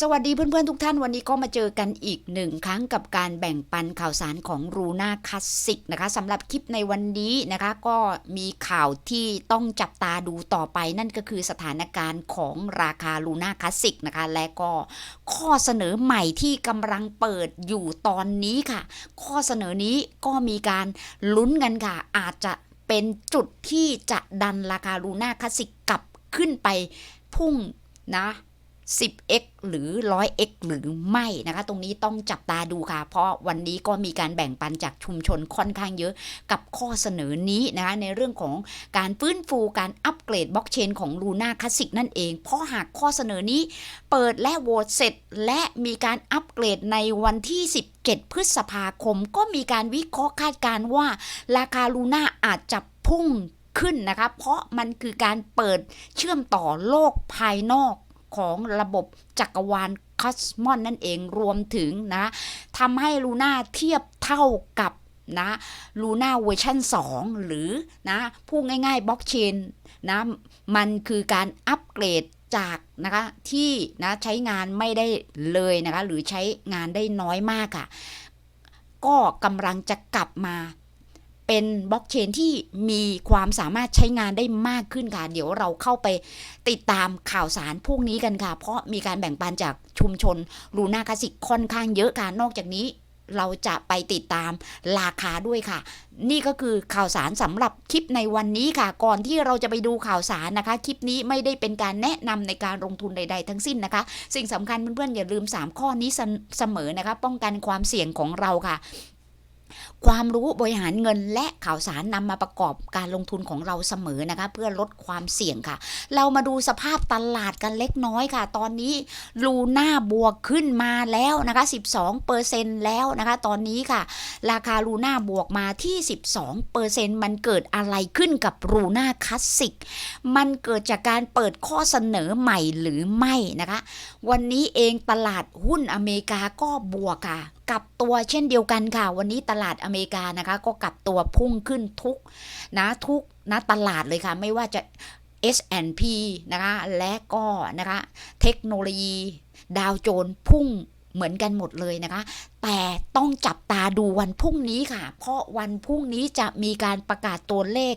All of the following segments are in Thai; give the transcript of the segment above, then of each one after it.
สวัสดีเพื่อนๆทุกท่านวันนี้ก็มาเจอกันอีกหนึ่งครั้งกับการแบ่งปันข่าวสารของรูน่าคลาสสิกนะคะสำหรับคลิปในวันนี้นะคะก็มีข่าวที่ต้องจับตาดูต่อไปนั่นก็คือสถานการณ์ของราคาลูน่าคลาสสิกนะคะและก็ข้อเสนอใหม่ที่กำลังเปิดอยู่ตอนนี้ค่ะ ข้อเสนอนี้ก็มีการลุ้นกันค่ะ อาจจะเป็นจุดที่จะดันราคาลูน่าคลาสสิกกลับขึ้นไปพุ่งนะ 10x หรือ 100x หรือไม่นะคะ ตรงนี้ต้องจับตาดูค่ะ เพราะวันนี้ก็มีการแบ่งปันจากชุมชนค่อนข้างเยอะกับข้อเสนอนี้นะคะ ในเรื่องของการฟื้นฟูการอัปเกรดบล็อกเชนของ Luna Classic นั่นเอง เพราะหากข้อเสนอนี้เปิดและโหวตเสร็จ และมีการอัปเกรดในวันที่ 17 พฤษภาคม ก็มีการวิเคราะห์คาดการณ์ว่า ราคาลูน่าอาจจะพุ่งขึ้นนะคะ เพราะมันคือการเปิดเชื่อมต่อโลกภายนอก ของระบบจักรวาลคอสมอนนั่นเองรวมถึงนะทำให้ลูน่าเทียบเท่ากับนะลูน่าเวอร์ชัน2 หรือนะพูดง่ายๆบล็อกเชนนะมันคือการอัปเกรดจากนะคะที่นะใช้งานไม่ได้เลยนะคะหรือใช้งานได้น้อยมากอะ่ะก็กำลังจะกลับมา เป็นบล็อกเชนที่มีความสามารถใช้งานได้มากขึ้นค่ะ เดี๋ยวเราเข้าไปติดตามข่าวสารพวกนี้กันค่ะ เพราะมีการแบ่งปันจากชุมชนลูน่าคลาสสิกค่อนข้างเยอะค่ะ นอกจากนี้เราจะไปติดตามราคาด้วยค่ะ นี่ก็คือข่าวสารสำหรับคลิปในวันนี้ค่ะ ก่อนที่เราจะไปดูข่าวสารนะคะ คลิปนี้ไม่ได้เป็นการแนะนำในการลงทุนใด ๆ ทั้งสิ้นนะคะ สิ่งสำคัญเพื่อนๆอย่าลืม 3 ข้อนี้เสมอนะคะ ป้องกันความเสี่ยงของเราค่ะ ความรู้บริหารเงินและข่าวสารนำมาประกอบการลงทุนของเราเสมอนะคะ เพื่อลดความเสี่ยงค่ะ เรามาดูสภาพตลาดกันเล็กน้อยค่ะ ตอนนี้ลูน่าบวกขึ้นมาแล้วนะคะ 12เปอร์เซ็นแล้วนะคะ ตอนนี้ค่ะ ราคาลูน่าบวกมาที่ 12เปอร์เซ็นมันเกิดอะไรขึ้นกับลูน่าคลาสสิก มันเกิดจากการเปิดข้อเสนอใหม่หรือไม่นะคะ วันนี้เองตลาดหุ้นอเมริกาก็บวกค่ะ กลับตัวเช่นเดียวกันค่ะ วันนี้ตลาดอเมริกานะคะ ก็กลับตัวพุ่งขึ้นทุกนะทุกนะตลาดเลยค่ะ ไม่ว่าจะ S&P นะคะ และก็นะคะ เทคโนโลยี ดาวโจนพุ่ง เหมือนกันหมดเลยนะคะ แต่ต้องจับตาดูวันพรุ่งนี้ค่ะ เพราะวันพรุ่งนี้จะมีการประกาศตัวเลข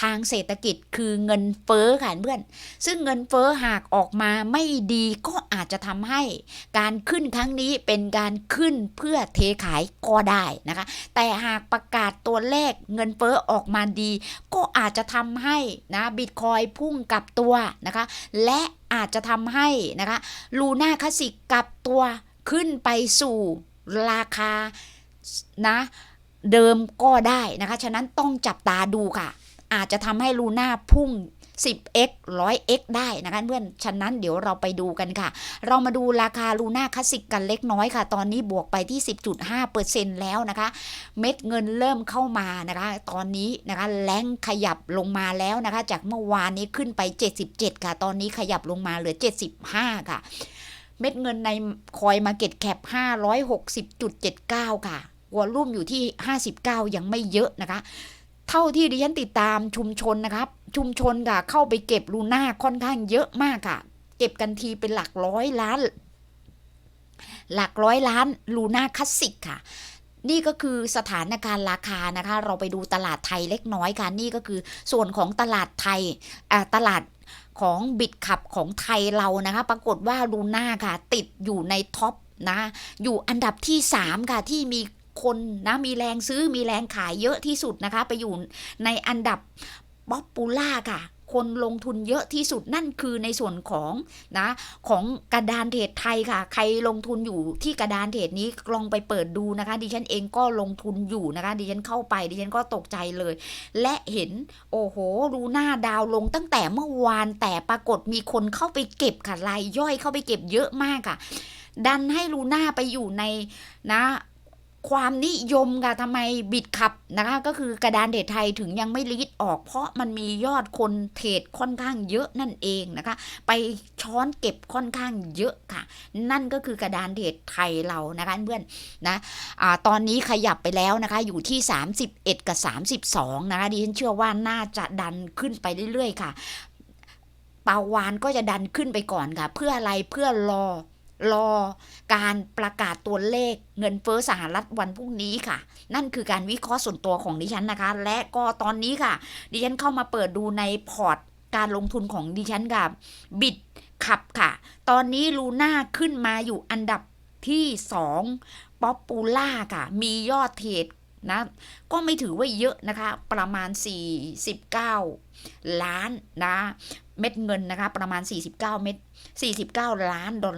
ทางเศรษฐกิจคือเงินเฟ้อค่ะเพื่อน ซึ่งเงินเฟ้อหากออกมาไม่ดีก็อาจจะทำให้การขึ้นครั้งนี้เป็นการขึ้นเพื่อเทขายก็ได้นะคะ แต่หากประกาศตัวเลขเงินเฟ้อออกมาดี ก็อาจจะทำให้นะบิตคอยพุ่งกลับตัวนะคะ และอาจจะทำให้นะคะลูน่าคลาสสิกกลับตัว ขึ้นไปสู่ราคานะเดิมก็ได้นะคะ ฉะนั้นต้องจับตาดูค่ะ อาจจะทำให้ลูน่าพุ่ง 10x 100x ได้นะคะเพื่อน ฉะนั้นเดี๋ยวเราไปดูกันค่ะ เรามาดูราคาลูน่าคลาสสิกกันเล็กน้อยค่ะ ตอนนี้บวกไปที่ 10.5%แล้วนะคะ เม็ดเงินเริ่มเข้ามานะคะ ตอนนี้นะคะแรงขยับลงมาแล้วนะคะ จากเมื่อวานนี้ขึ้นไป 77 ค่ะ ตอนนี้ขยับลงมาเหลือ 75 ค่ะ เม็ดเงินในคอยมาเก็ตแคป560.79 ค่ะวอลลุ่มอยู่ที่ 59 ยังไม่เยอะนะคะ เท่าที่ดิฉันติดตามชุมชนนะครับ ชุมชนค่ะเข้าไปเก็บลูน่าค่อนข้างเยอะมากค่ะ เก็บกันทีเป็นหลักร้อยล้าน หลักร้อยล้านลูน่าคลาสสิกค่ะนี่ก็คือสถานการณ์ราคานะคะ เราไปดูตลาดไทยเล็กน้อยค่ะนี่ก็คือส่วนของตลาดไทยตลาด ของบิดขับของไทยเรานะคะ ปรากฏว่าลูน่าค่ะ ติดอยู่ในท็อปนะอยู่อันดับที่ 3 ค่ะ ที่มีคนนะมีแรงซื้อมีแรงขายเยอะที่สุดนะคะ ไปอยู่ในอันดับป๊อปปูล่าค่ะ คนลงทุนเยอะที่สุดนั่นคือในส่วนของนะของกระดานเทรดไทยค่ะ ใครลงทุนอยู่ที่กระดานเทรดนี้ลองไปเปิดดูนะคะ ดิฉันเองก็ลงทุนอยู่นะคะ ดิฉันเข้าไป ดิฉันก็ตกใจเลย และเห็นโอ้โหรูหน้าดาวลงตั้งแต่เมื่อวานแต่ปรากฏมีคนเข้าไปเก็บค่ะรายย่อยเข้าไปเก็บเยอะมากค่ะ ดันให้ลูน่าไปอยู่ในนะ ความนิยมค่ะทำไมบิดขับนะคะ ก็คือกระดานเทรดไทยถึงยังไม่ลีดออก เพราะมันมียอดคนเทรดค่อนข้างเยอะนั่นเองนะคะ ไปช้อนเก็บค่อนข้างเยอะค่ะ นั่นก็คือกระดานเทรดไทยเรานะคะเพื่อนนะอ่าตอนนี้ขยับไปแล้วนะคะ อยู่ที่ 31 กับ 32 นะคะดิฉันเชื่อว่าน่าจะดันขึ้นไปเรื่อยๆ ค่ะปาวานก็จะดันขึ้นไปก่อนค่ะ เพื่ออะไรเพื่อรอ รอการประกาศตัวเลขเงินเฟ้อสหรัฐวันพรุ่งนี้ค่ะ นั่นคือการวิเคราะห์ส่วนตัวของดิฉันนะคะ และก็ตอนนี้ค่ะ ดิฉันเข้ามาเปิดดูในพอร์ตการลงทุนของดิฉันกับบิดขับค่ะ ตอนนี้ลูน่าขึ้นมาอยู่อันดับที่2ป๊อปปูล่าค่ะ มียอดเทรดนะ ก็ไม่ถือว่าเยอะนะคะ ประมาณ 49 ล้านนะ เม็ดเงินนะคะประมาณ 49 เม็ด49 ล้านดอล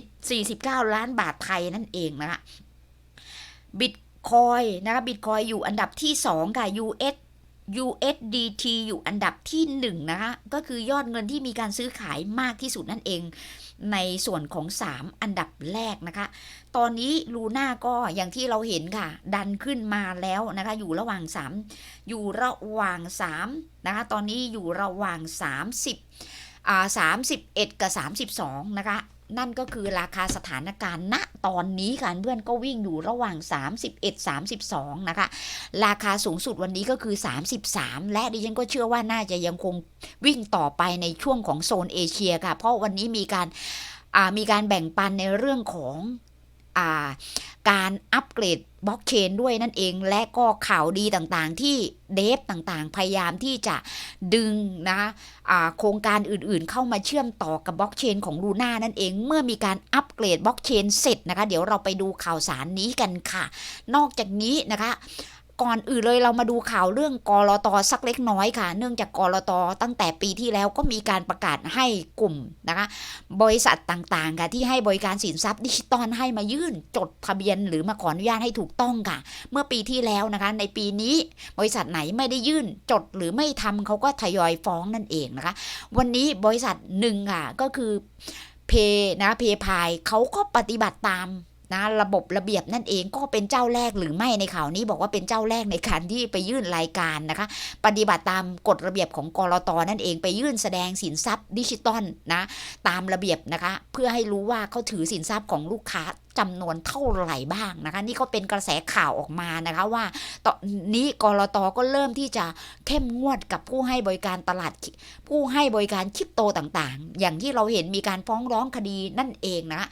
10 49 ล้านบาทไทยนั่นเองนะคะบิตคอยนะคะบิตคอยอยู่อันดับที่ 2 ค่ะ US USDT อยู่อันดับที่ 1 นะคะ ก็คือยอดเงินที่มีการซื้อขายมากที่สุดนั่นเอง ในส่วนของ 3 อันดับแรกนะคะ ตอนนี้ลูน่าก็อย่างที่เราเห็นค่ะ ดันขึ้นมาแล้วนะคะ อยู่ระหว่าง 3 อยู่ระหว่าง3นะคะ ตอนนี้อยู่ระหว่าง 30อ่า31 กับ 32 นะคะ นั่นก็คือราคาสถานการณ์ณตอนนี้ค่ะเพื่อนก็วิ่งอยู่ระหว่าง 31 32 นะคะ ราคาสูงสุดวันนี้ก็คือ 33 และดิฉันก็เชื่อว่าน่าจะยังคงวิ่งต่อไปในช่วงของโซนเอเชียค่ะ เพราะวันนี้มีการอ่ามีการแบ่งปันในเรื่องของ การอัปเกรดบล็อกเชนด้วยนั่นเองและก็ข่าวดีต่างๆ ที่เดฟต่างๆ พยายามที่จะดึงนะโครงการอื่นๆ เข้ามาเชื่อมต่อกับบล็อกเชนของลูน่านั่นเองเมื่อมีการอัปเกรดบล็อกเชนเสร็จนะคะ เดี๋ยวเราไปดูข่าวสารนี้กันค่ะ นอกจากนี้นะคะ ก่อนอื่นเลยเรามาดูข่าวเรื่องกรตสักเล็กน้อยค่ะ เนื่องจากกรตตั้งแต่ปีที่แล้วก็มีการประกาศให้กลุ่มนะคะบริษัทต่างๆค่ะที่ให้บริการสินทรัพย์ดิจิตอลให้มายื่นจดทะเบียน หรือมาขออนุญาตให้ถูกต้องค่ะ เมื่อปีที่แล้วนะคะ ในปีนี้บริษัทไหนไม่ได้ยื่นจดหรือไม่ทำเขาก็ทยอยฟ้องนั่นเองนะคะ วันนี้บริษัทหนึ่งค่ะก็คือเพนะเพพายเขาก็ปฏิบัติตาม นะระบบระเบียบนั่นเองก็เป็นเจ้าแรกหรือไม่ในข่าวนี้บอกว่าเป็นเจ้าแรกในการที่ไปยื่นรายการนะคะ ปฏิบัติตามกฎระเบียบของกรตนั่นเองไปยื่นแสดงสินทรัพย์ดิจิตอลนะตามระเบียบนะคะ เพื่อให้รู้ว่าเขาถือสินทรัพย์ของลูกค้าจำนวนเท่าไหร่บ้างนะคะ นี่ก็เป็นกระแสข่าวออกมานะคะว่าตอนนี้กรตก็เริ่มที่จะเข้มงวดกับผู้ให้บริการตลาดผู้ให้บริการคริปโตต่างๆ อย่างที่เราเห็นมีการฟ้องร้องคดีนั่นเองนะคะ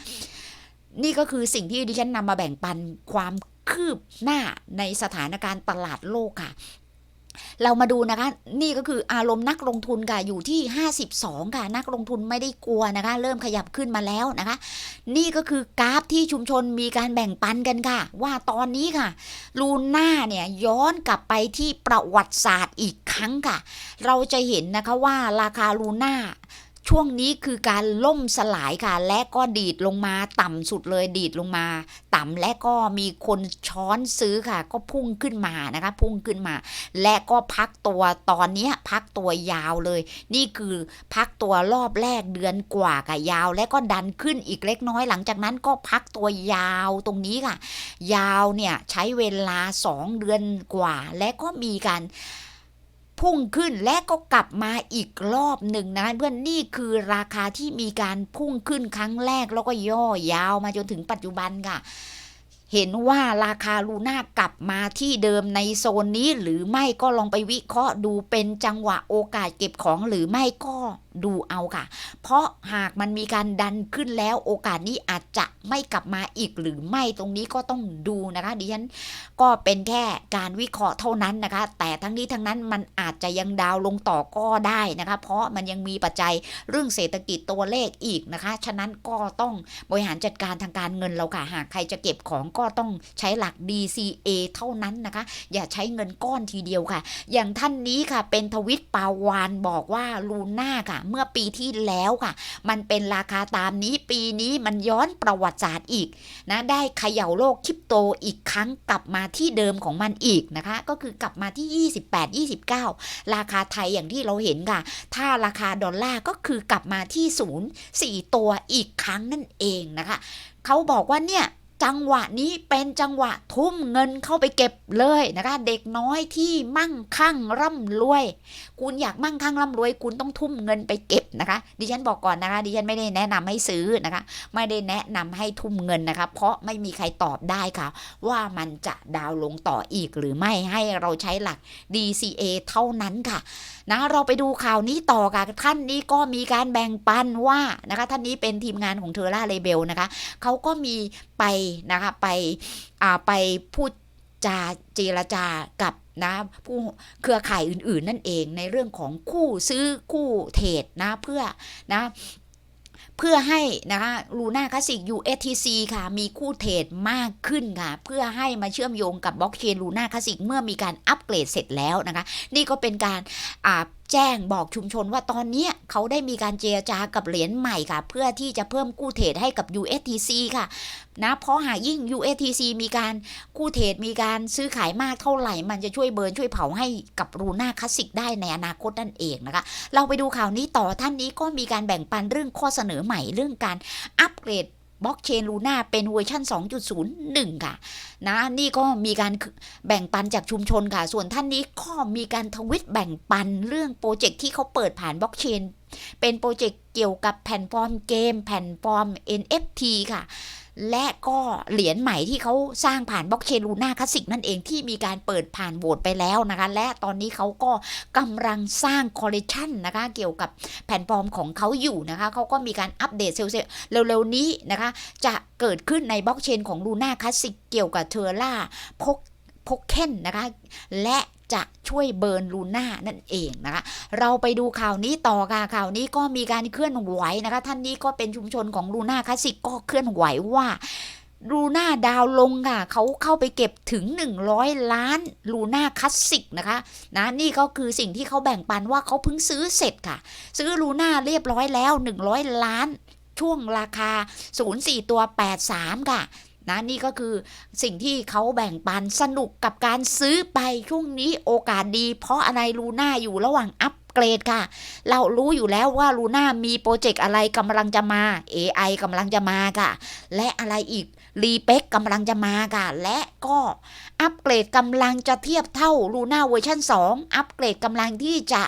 นี่ก็คือสิ่งที่ดิฉันนำมาแบ่งปันความคืบหน้าในสถานการณ์ตลาดโลกค่ะ เรามาดูนะคะ นี่ก็คืออารมณ์นักลงทุนค่ะอยู่ที่ 52 ค่ะ นักลงทุนไม่ได้กลัวนะคะ เริ่มขยับขึ้นมาแล้วนะคะ นี่ก็คือกราฟที่ชุมชนมีการแบ่งปันกันค่ะ ว่าตอนนี้ค่ะ ลูน่าเนี่ยย้อนกลับไปที่ประวัติศาสตร์อีกครั้งค่ะ เราจะเห็นนะคะว่าราคาลูน่า ช่วงนี้คือการล่มสลายค่ะ และก็ดีดลงมาต่ำสุดเลยดีดลงมา ต่ำและก็มีคนช้อนซื้อค่ะ ก็พุ่งขึ้นมานะคะ พุ่งขึ้นมา และก็พักตัวตอนนี้พักตัวยาวเลย นี่คือพักตัวรอบแรกเดือนกว่ากับยาว และก็ดันขึ้นอีกเล็กน้อย หลังจากนั้นก็พักตัวยาวตรงนี้ค่ะ ยาวเนี่ยใช้เวลา 2 เดือนกว่า และก็มีการ พุ่งขึ้นและก็กลับมาอีกรอบหนึ่งนะเพื่อนนี่คือราคาที่มีการพุ่งขึ้นครั้งแรกแล้วก็ย่อยาวมาจนถึงปัจจุบันค่ะ เห็นว่าราคาลูน่ากลับมาที่เดิมในโซนนี้หรือไม่ก็ลองไปวิเคราะห์ดูเป็นจังหวะโอกาสเก็บของหรือไม่ก็ดูเอาค่ะ เพราะหากมันมีการดันขึ้นแล้วโอกาสนี้อาจจะไม่กลับมาอีกหรือไม่ตรงนี้ก็ต้องดูนะคะดิฉันก็เป็นแค่การวิเคราะห์เท่านั้นนะคะ แต่ทั้งนี้ทั้งนั้นมันอาจจะยังดาวลงต่อก็ได้นะคะ เพราะมันยังมีปัจจัยเรื่องเศรษฐกิจตัวเลขอีกนะคะ ฉะนั้นก็ต้องบริหารจัดการทางการเงินเราค่ะหากใครจะเก็บของก็ต้องใช้หลัก DCA เท่านั้นนะคะ อย่าใช้เงินก้อนทีเดียวค่ะ อย่างท่านนี้ค่ะเป็นทวิตปาวานบอกว่าลูน่าค่ะเมื่อปีที่แล้วค่ะ มันเป็นราคาตามนี้ปีนี้มันย้อนประวัติศาสตร์อีกนะได้เขย่าโลกคริปโตอีกครั้งกลับมาที่เดิมของมันอีกนะคะ ก็คือกลับมาที่ 28 29 ราคาไทยอย่างที่เราเห็นค่ะ ถ้าราคาดอลลาร์ก็คือกลับมาที่ศูนย์สี่ตัวอีกครั้งนั่นเองนะคะเขาบอกว่าเนี่ยจังหวะนี้เป็นจังหวะทุ่มเงินเข้าไปเก็บเลยนะคะ เด็กน้อยที่มั่งคั่งร่ำรวย คุณอยากมั่งคั่งร่ำรวยคุณต้องทุ่มเงินไปเก็บนะคะ ดิฉันบอกก่อนนะคะ ดิฉันไม่ได้แนะนำให้ซื้อนะคะ ไม่ได้แนะนำให้ทุ่มเงินนะคะ เพราะไม่มีใครตอบได้ค่ะ ว่ามันจะดาวลงต่ออีกหรือไม่ให้เราใช้หลัก DCA เท่านั้นค่ะนะเราไปดูข่าวนี้ต่อค่ะท่านนี้ก็มีการแบ่งปันว่านะคะท่านนี้เป็นทีมงานของเทอร่าเลเบลนะคะเขาก็มีไปนะคะไปอ่าไปพูด จาเจรจากับนะผู้เครือข่ายอื่น ๆ นั่นเองในเรื่องของคู่ซื้อคู่เทรดนะเพื่อนะ พื่อให้นะคะลูน่าคลาสสิก USTC ค่ะ มีคู่เทรดมากขึ้นค่ะ เพื่อให้มาเชื่อมโยงกับบล็อกเชนลูน่าคลาสสิกเมื่อมีการอัปเกรดเสร็จแล้วนะคะ นี่ก็เป็นการแจ้งบอกชุมชนว่าตอนนี้เขาได้มีการเจรจากับเหรียญใหม่ค่ะ เพื่อที่จะเพิ่มกู้เทรดให้กับ USTC ค่ะนะเพราะหากยิ่ง USTC มีการกู้เทรดมีการซื้อขายมากเท่าไหร่ มันจะช่วยเบิร์นช่วยเผาให้กับรูน่าคลาสสิกได้ในอนาคตนั่นเองนะคะ เราไปดูข่าวนี้ต่อท่านนี้ก็มีการแบ่งปันเรื่องข้อเสนอใหม่เรื่องการอัปเกรดบล็อกเชนลูน่าเป็นเวอร์ชัน2.01 ค่ะ นะนี่ก็มีการแบ่งปันจากชุมชนค่ะ ส่วนท่านนี้ก็มีการทวิตแบ่งปันเรื่องโปรเจกต์ที่เขาเปิดผ่านบล็อกเชนเป็นโปรเจกต์เกี่ยวกับแผ่นฟอร์มเกม แผ่นฟอร์ม NFT ค่ะ และก็เหรียญใหม่ที่เขาสร้างผ่านบล็อกเชนลูน่าคลาสสิกนั่นเองที่มีการเปิดผ่านโหวตไปแล้วนะคะ และตอนนี้เขาก็กำลังสร้างคอลเลคชันนะคะ เกี่ยวกับแผ่นฟอร์มของเขาอยู่นะคะเขาก็มีการอัปเดตเซลล์เร็วๆนี้นะคะ จะเกิดขึ้นในบล็อกเชนของลูน่าคลาสสิกเกี่ยวกับเทอร่าพกพกเคนนะคะ และ จะช่วยเบิร์นลูน่านั่นเองนะคะเราไปดูข่าวนี้ต่อค่ะข่าวนี้ก็มีการเคลื่อนไหวนะคะ ท่านนี้ก็เป็นชุมชนของลูน่าคลาสสิกก็เคลื่อนไหวว่าลูน่าดาวลงค่ะเขาเข้าไปเก็บถึง 100 ล้านลูน่าคลาสสิกนะคะนะนี่ก็คือสิ่งที่เขาแบ่งปันว่าเขาเพิ่งซื้อเสร็จค่ะ ซื้อลูน่าเรียบร้อยแล้ว 100 ล้าน ช่วงราคา 04 ตัว 83 ค่ะ นะนี่ก็คือสิ่งที่เขาแบ่งปันสนุกกับการซื้อไปช่วงนี้โอกาสดี เพราะอะไรลูน่าอยู่ระหว่างอัป เกรดค่ะ เรารู้อยู่แล้วว่าลูน่ามีโปรเจกต์อะไรกำลังจะมา AI กำลังจะมาค่ะ และอะไรอีกรีเป็กกำลังจะมาค่ะ และก็อัปเกรดกำลังจะเทียบเท่าลูน่าเวอร์ชัน2 อัปเกรดกำลังที่จะ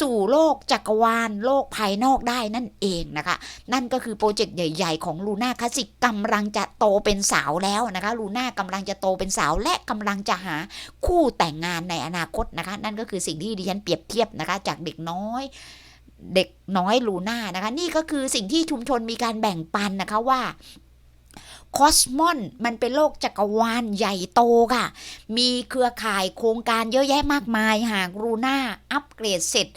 สู่โลกจักรวาลโลกภายนอกได้นั่นเองนะคะ นั่นก็คือโปรเจกต์ใหญ่ ๆ ของลูน่าคลาสสิกกำลังจะโตเป็นสาวแล้วนะคะลูน่ากำลังจะโตเป็นสาวและกำลังจะหาคู่แต่งงานในอนาคตนะคะ นั่นก็คือสิ่งที่ดิฉันเปรียบเทียบนะคะจากเด็กน้อย เด็กน้อยลูน่านะคะ นี่ก็คือสิ่งที่ชุมชนมีการแบ่งปันนะคะว่าคอสมอนมันเป็นโลกจักรวาลใหญ่โตค่ะ มีเครือข่ายโครงการเยอะแยะมากมาย หากรูน่าอัปเกรดเสร็จ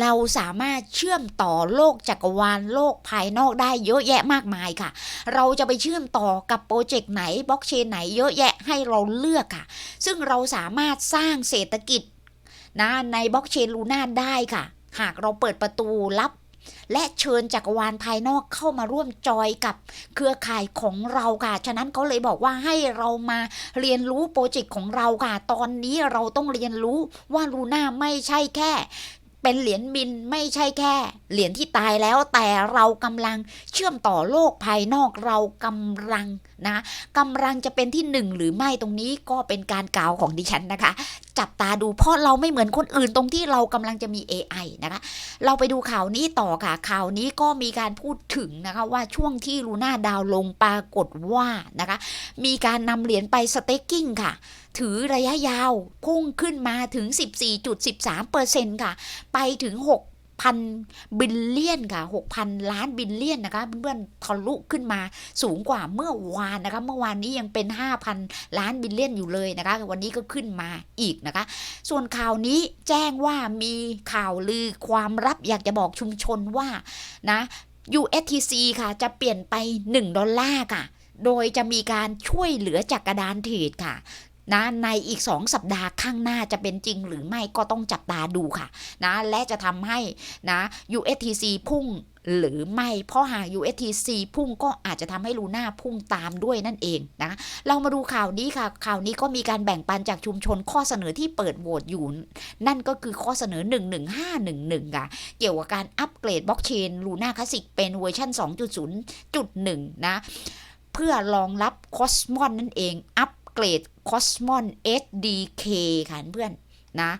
เราสามารถเชื่อมต่อโลกจักรวาลโลกภายนอกได้เยอะแยะมากมายค่ะ เราจะไปเชื่อมต่อกับโปรเจกต์ไหนบล็อกเชนไหนเยอะแยะให้เราเลือกค่ะ ซึ่งเราสามารถสร้างเศรษฐกิจ นะในบล็อกเชนลูน่าได้ค่ะ หากเราเปิดประตูรับ และเชิญจักรวาลภายนอกเข้ามาร่วมจอยกับเครือข่ายของเราค่ะ ฉะนั้นเขาเลยบอกว่าให้เรามาเรียนรู้โปรเจกต์ของเราค่ะ ตอนนี้เราต้องเรียนรู้ว่าลูน่าไม่ใช่แค่ เป็นเหรียญบินไม่ใช่แค่ เหรียญที่ตายแล้วแต่เรากำลังเชื่อมต่อโลกภายนอกเรากำลังนะกำลังจะเป็นที่หนึ่งหรือไม่ตรงนี้ก็เป็นการกล่าวของดิฉันนะคะ จับตาดูเพราะเราไม่เหมือนคนอื่นตรงที่เรากำลังจะมี AI นะคะ เราไปดูข่าวนี้ต่อค่ะ ข่าวนี้ก็มีการพูดถึงนะคะว่าช่วงที่ลูน่าดาวลงปรากฏว่านะคะ มีการนำเหรียญไปสเต็กกิ้งค่ะ ถือระยะยาวพุ่งขึ้นมาถึง 14.13%ค่ะ ไปถึง6,000บิลเลียนค่ะ6,000ล้านบิลเลียนนะคะเพื่อนๆทะลุขึ้นมาสูงกว่าเมื่อวานนะคะเมื่อวานนี้ยังเป็น5,000ล้านบิลเลียนอยู่เลยนะคะ วันนี้ก็ขึ้นมาอีกนะคะ ส่วนข่าวนี้แจ้งว่ามีข่าวลือความลับอยากจะบอกชุมชนว่านะ USTC ค่ะจะเปลี่ยนไป 1 ดอลลาร์ค่ะโดยจะมีการช่วยเหลือจากกระดานเทรดค่ะ นะในอีก 2 สัปดาห์ข้างหน้าจะเป็นจริงหรือไม่ก็ต้องจับตาดูค่ะนะและจะทำให้นะ USTC พุ่งหรือไม่เพราะหาก USTC พุ่งก็อาจจะทำให้ลูน่าพุ่งตามด้วยนั่นเองนะ เรามาดูข่าวนี้ค่ะ ข่าวนี้ก็มีการแบ่งปันจากชุมชนข้อเสนอที่เปิดโหวตอยู่ นั่นก็คือข้อเสนอ 11511 ค่ะ เกี่ยวกับการอัปเกรดบล็อกเชนลูน่าคลาสสิกเป็นเวอร์ชัน2.0.1 นะ เพื่อรองรับ Cosmos นั่นเอง อัป เกรด Cosmos SDK ค่ะเพื่อนนะ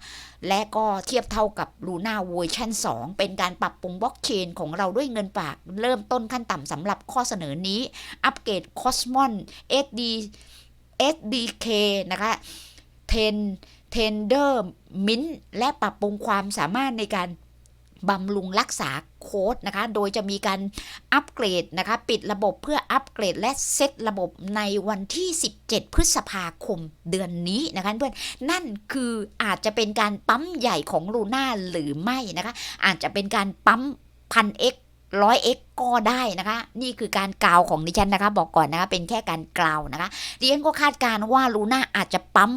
และก็เทียบเท่ากับ Luna เวอร์ชัน2 เป็นการปรับปรุงบล็อกเชนของเราด้วยเงินฝาก เริ่มต้นขั้นต่ำสำหรับข้อเสนอนี้ อัปเกรด Cosmos SD SDK นะคะ10 Tender Mint และปรับปรุงความสามารถในการ บำรุงรักษาโค้ดนะคะ โดยจะมีการอัปเกรดนะคะ ปิดระบบเพื่ออัปเกรดและเซตระบบในวันที่ 17 พฤษภาคมเดือนนี้นะคะเพื่อน นั่นคืออาจจะเป็นการปั๊มใหญ่ของลูน่าหรือไม่นะคะ อาจจะเป็นการปั๊มพัน x ร้อยเอ็กก็ได้นะคะ นี่คือการกล่าวของดิฉันนะคะ บอกก่อนนะคะ เป็นแค่การกล่าวนะคะดิฉันก็คาดการณ์ว่าลูน่าอาจจะปั๊ม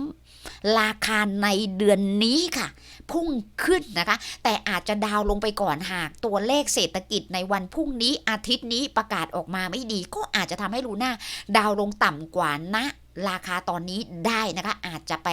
ราคาในเดือนนี้ค่ะ พุ่งขึ้นนะคะ แต่อาจจะดาวลงไปก่อนหากตัวเลขเศรษฐกิจในวันพรุ่งนี้อาทิตย์นี้ประกาศออกมาไม่ดี ก็อาจจะทำให้ลูน่าดาวลงต่ำกว่าณ ราคาตอนนี้ได้นะคะ อาจจะไป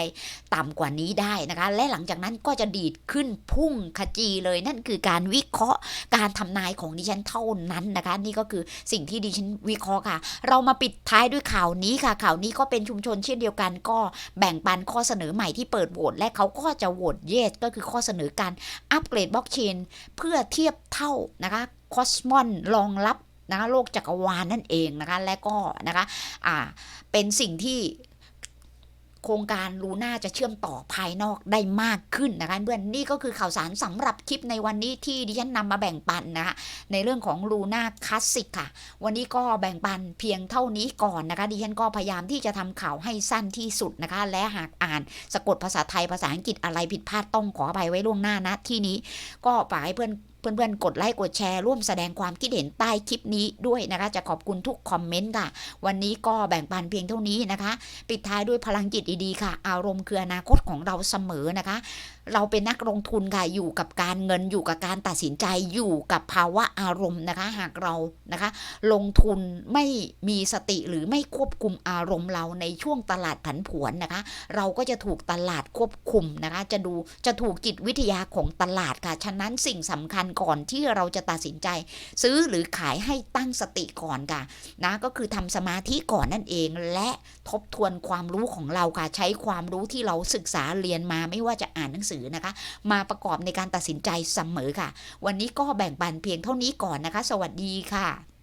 ต่ำกว่านี้ได้นะคะ และหลังจากนั้นก็จะดีดขึ้นพุ่งขจีเลยนั่นคือการวิเคราะห์การทำนายของดิฉันเท่านั้นนะคะ นี่ก็คือสิ่งที่ดิฉันวิเคราะห์ค่ะ เรามาปิดท้ายด้วยข่าวนี้ค่ะ ข่าวนี้ก็เป็นชุมชนเช่นเดียวกัน ก็แบ่งปันข้อเสนอใหม่ที่เปิดโหวตและเขาก็จะโหวตเยสก็คือข้อเสนอการอัปเกรดบล็อกเชนเพื่อเทียบเท่านะคะคอสมอนรองรับ นะคะโลกจักรวาลนั่นเองนะคะและก็นะคะอ่าเป็นสิ่งที่โครงการลูน่าจะเชื่อมต่อภายนอกได้มากขึ้นนะคะเพื่อนนี่ก็คือข่าวสารสำหรับคลิปในวันนี้ที่ดิฉันนำมาแบ่งปันนะคะในเรื่องของลูน่าคลาสสิกค่ะ วันนี้ก็แบ่งปันเพียงเท่านี้ก่อนนะคะดิฉันก็พยายามที่จะทำข่าวให้สั้นที่สุดนะคะ และหากอ่านสะกดภาษาไทยภาษาอังกฤษอะไรผิดพลาดต้องขออภัยไว้ล่วงหน้านะที่นี้ก็ฝากให้เพื่อน เพื่อนๆ กดไลค์กดแชร์ร่วมแสดงความคิดเห็นใต้คลิปนี้ด้วยนะคะจะขอบคุณทุกคอมเมนต์ค่ะ วันนี้ก็แบ่งปันเพียงเท่านี้นะคะ ปิดท้ายด้วยพลังจิตดีๆค่ะ อารมณ์คืออนาคตของเราเสมอนะคะ เราเป็นนักลงทุนค่ะอยู่กับการเงินอยู่กับการตัดสินใจอยู่กับภาวะอารมณ์นะคะ หากเรานะคะ ลงทุนไม่มีสติหรือไม่ควบคุมอารมณ์เราในช่วงตลาดผันผวนนะคะ เราก็จะถูกตลาดควบคุมนะคะ จะดูจะถูกจิตวิทยาของตลาดค่ะฉะนั้นสิ่งสำคัญก่อนที่เราจะตัดสินใจ ซื้อหรือขายให้ตั้งสติก่อนค่ะนะก็คือทำสมาธิก่อนนั่นเอง และทบทวนความรู้ของเราค่ะใช้ความรู้ที่เราศึกษาเรียนมาไม่ว่าจะอ่านหนังสือนะคะ มาประกอบในการตัดสินใจเสมอค่ะ วันนี้ก็แบ่งปันเพียงเท่านี้ก่อนนะคะ สวัสดีค่ะ